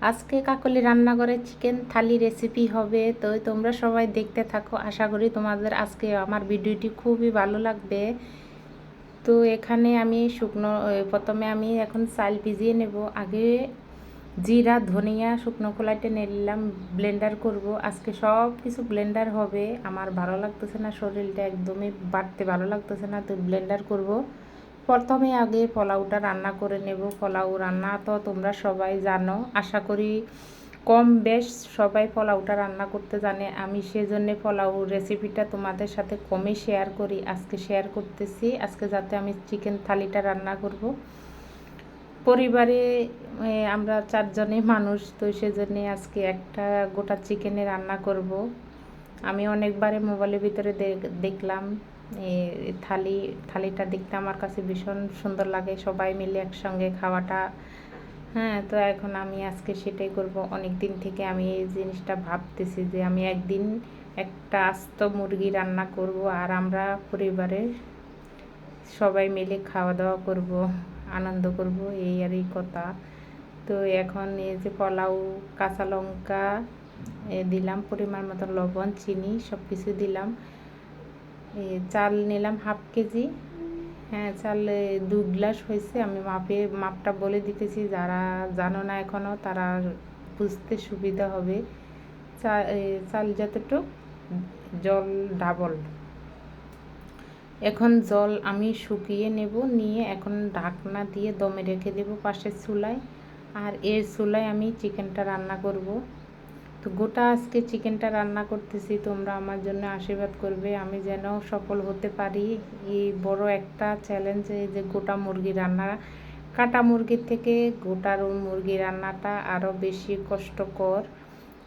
আজকে কাকলি রান্নাঘরে চিকেন থালি রেসিপি হবে, তো তোমরা সবাই দেখতে থাকো। আশা করি তোমাদের আজকে আমার ভিডিওটি খুবই ভালো লাগবে। তো এখানে আমি শুকনো প্রথমে আমি এখন চাল ভিজিয়ে নেব। আগে জিরা, ধনিয়া, শুকনো খোলাইটে নিলাম ব্লেন্ডার করব। আজকে সব কিছু ব্লেন্ডার হবে। আমার ভালো লাগতেছে না, শরীরটা একদমই বাড়তে ভালো লাগতেছে না, তো ব্লেন্ডার করব। প্রথমে আগে পোলাওটা রান্না করে নেব। পোলাও রান্না তো তোমরা সবাই জানো। আশা করি কম বেশ সবাই পোলাওটা রান্না করতে জানে। আমি সেজন্য পোলাও রেসিপিটা তোমাদের সাথে কমে শেয়ার করি। আজকে শেয়ার করতেছি। আজকে যাতে আমি চিকেন থালিটা রান্না করব। পরিবারে আমরা চারজনে মানুষ, তো সেজন্যে আজকে একটা গোটা চিকেনে রান্না করব। আমি অনেকবারে মোবাইলের ভিতরে দেখ- দেখলাম। থালি, থালিটা দেখতে আমার কাছে ভীষণ সুন্দর লাগে। সবাই মিলে একসঙ্গে খাওয়াটা। হ্যাঁ তো এখন আমি আজকে সেটাই করব। অনেক দিন থেকে আমি এই জিনিসটা ভাবতেছি যে আমি একদিন একটা আস্ত মুরগি রান্না করব আর আমরা পরিবারের সবাই মিলে খাওয়া দাওয়া করব, আনন্দ করব, এই আর এই কথা। তো এখন এই যে পোলাও, কাঁচা লঙ্কা দিলাম পরিমাণ মতো লবণ, চিনি সব কিছু দিলাম। চাল নিলাম হাফ কেজি। হ্যাঁ চাল দু গ্লাস হয়েছে। আমি মাপে, মাপটা বলে দিতেছি, যারা জানো না এখনও তারা বুঝতে সুবিধা হবে। চাল যতটুক, জল ডাবল এখন জল আমি শুকিয়ে নেব, নিয়ে এখন ঢাকনা দিয়ে দমে রেখে দেব পাশের চুলায়। আর এর চুলায় আমি চিকেনটা রান্না করব। তো গোটা আজকে চিকেনটা রান্না করতেছি, তোমরা আমার জন্য আশীর্বাদ করবে। আমি যেন সফল হতে পারি। এই বড় একটা চ্যালেঞ্জ এই যে গোটা মুরগি রান্না। কাটা মুরগির থেকে গোটার মুরগি রান্নাটা আরও বেশি কষ্টকর।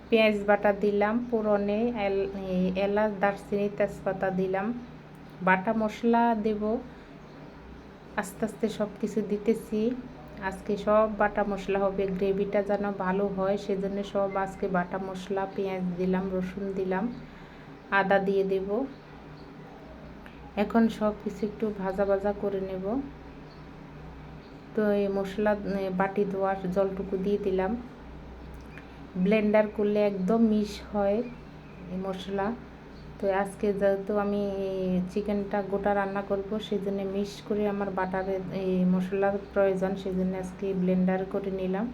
পেঁয়াজ বাটা দিলাম পুরনে এলাচ, দারচিনি, তেজপাতা দিলাম। বাটা মশলা দেব। আস্তে আস্তে সব কিছু দিতেছি। আজকে সব বাটা মশলা হবে, গ্রেভিটা যেন ভালো হয় সেজন্য সব আজকে বাটা মশলা, পেঁয়াজ দিলাম, রসুন দিলাম, আদা দিয়ে দেব। এখন সব কিছু একটু ভাজা ভাজা করে নেব। তো এই মশলা বাটি ধোয়ার জলটুকু দিয়ে দিলাম। ব্লেন্ডার করলে একদম মিশ হয় এই মশলা। তো আজকে যেহেতু আমি চিকেনটা গোটা রান্না করব সেই জন্য মিক্স করে আমার বাটারের এই মশলার প্রয়োজন সেই জন্য আজকে ব্লেন্ডার করে নিলাম।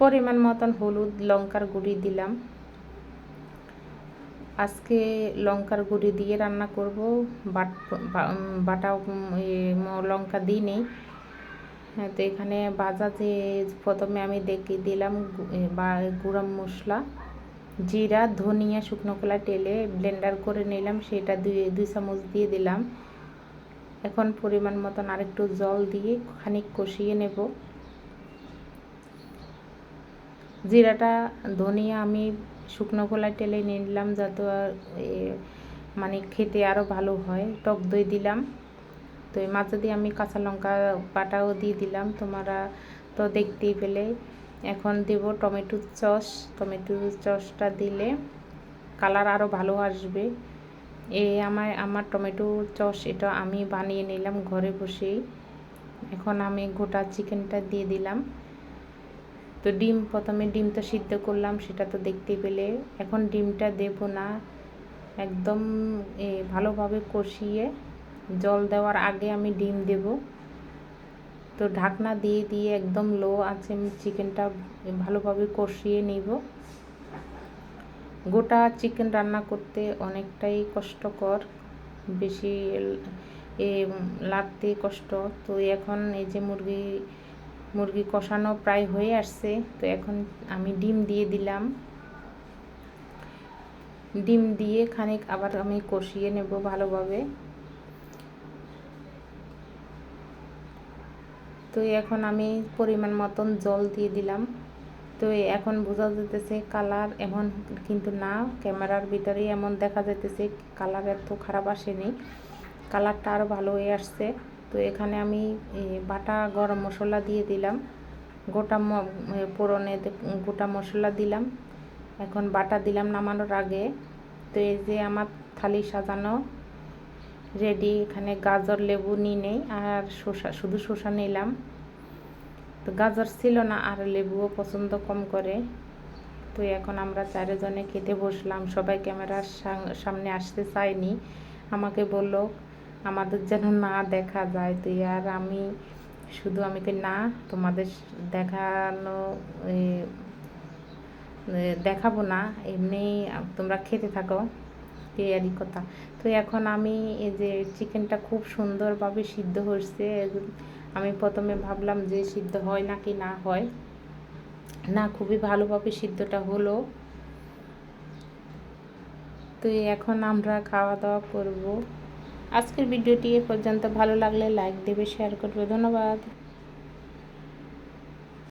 পরিমাণ মতন হলুদ, লঙ্কার গুঁড়ি দিলাম। আজকে লঙ্কার গুঁড়ি দিয়ে রান্না করব। বাট লঙ্কা দিই নেই হ্যাঁ তো এখানে বাজাতে প্রথমে আমি দেখিয়ে দিলাম বা গুঁড়া মশলা। জিরা, ধনিয়া, শুকনো কলা টেলে ব্লেন্ডার করে নিলাম, সেটা দুই দুই চামচ দিয়ে দিলাম। এখন পরিমাণ মতন আরেকটু জল দিয়ে খানিক কষিয়ে নেব। জিরাটা, ধনিয়া আমি শুকনো কলা টেলে নিলাম যাতে মানে খেতে আরও ভালো হয়। টক দই দিলাম। তো মাঝে দিয়ে আমি কাঁচা লঙ্কা বাটাও দিয়ে দিলাম। তোমরা তো দেখতেই পেলে। এখন দেব টমেটো সস। টমেটো সসটা দিলে কালার আরও ভালো আসবে। এ আমার আমার টমেটো সস এটা আমি বানিয়ে নিলাম ঘরে বসেই। এখন আমি গোটা চিকেনটা দিয়ে দিলাম। তো ডিম, প্রথমে ডিমটা সিদ্ধ করলাম, সেটা তো দেখতে পেলে। এখন ডিমটা দেব না। একদম ভালোভাবে কষিয়ে জল দেওয়ার আগে আমি ডিম দেব। তো ঢাকনা দিয়ে দিয়ে একদম লো আছে আমি চিকেনটা ভালোভাবে কষিয়ে নিব। গোটা চিকেন রান্না করতে অনেকটাই কষ্টকর, বেশি এ লাগতে কষ্ট। তো এখন এই যে মুরগি মুরগি কষানো প্রায় হয়ে আসছে, তো এখন আমি ডিম দিয়ে দিলাম। ডিম দিয়ে খানিক আবার আমি কষিয়ে নেব ভালোভাবে। তো এখন আমি পরিমাণ মতন জল দিয়ে দিলাম। তো এখন বোঝা যেতেছে কালার এমন কিন্তু না, ক্যামেরার ভিতরেই এমন দেখা যেতেছে কালার এত খারাপ আসেনি। কালারটা আরও ভালো হয়ে আসছে। তো এখানে আমি বাটা গরম মশলা দিয়ে দিলাম। গোটা দে- গোটা মশলা দিলাম। এখন বাটা দিলাম নামানোর আগে। তো এই যে আমার থালি সাজানো রেডি, এখানে গাজর, লেবু নিই নেই আর শসা, শুধু শসা নিলাম। তো গাজর ছিল না, আর লেবুও পছন্দ কম করে। তো এখন আমরা চারজনে খেতে বসলাম। সবাই ক্যামেরার সামনে আসতে চায়নি। আমাকে বলল, আমাদের যেন না দেখা যায় তো আর আমি। শুধু আমি না, তোমাদের দেখানো দেখাবো না। এমনি তোমরা খেতে থাকো। এই কথা। তো এখন আমি এই যে চিকেনটা খুব সুন্দরভাবে সিদ্ধ হচ্ছে। আমি প্রথমে ভাবলাম যে সিদ্ধ হয় নাকি না হয়। না, খুবই ভালোভাবে সিদ্ধটা হলো। তো এখন আমরা খাওয়া দাওয়া করব। আজকের ভিডিওটি এ পর্যন্ত। ভালো লাগলে লাইক দেবে শেয়ার করবে। ধন্যবাদ।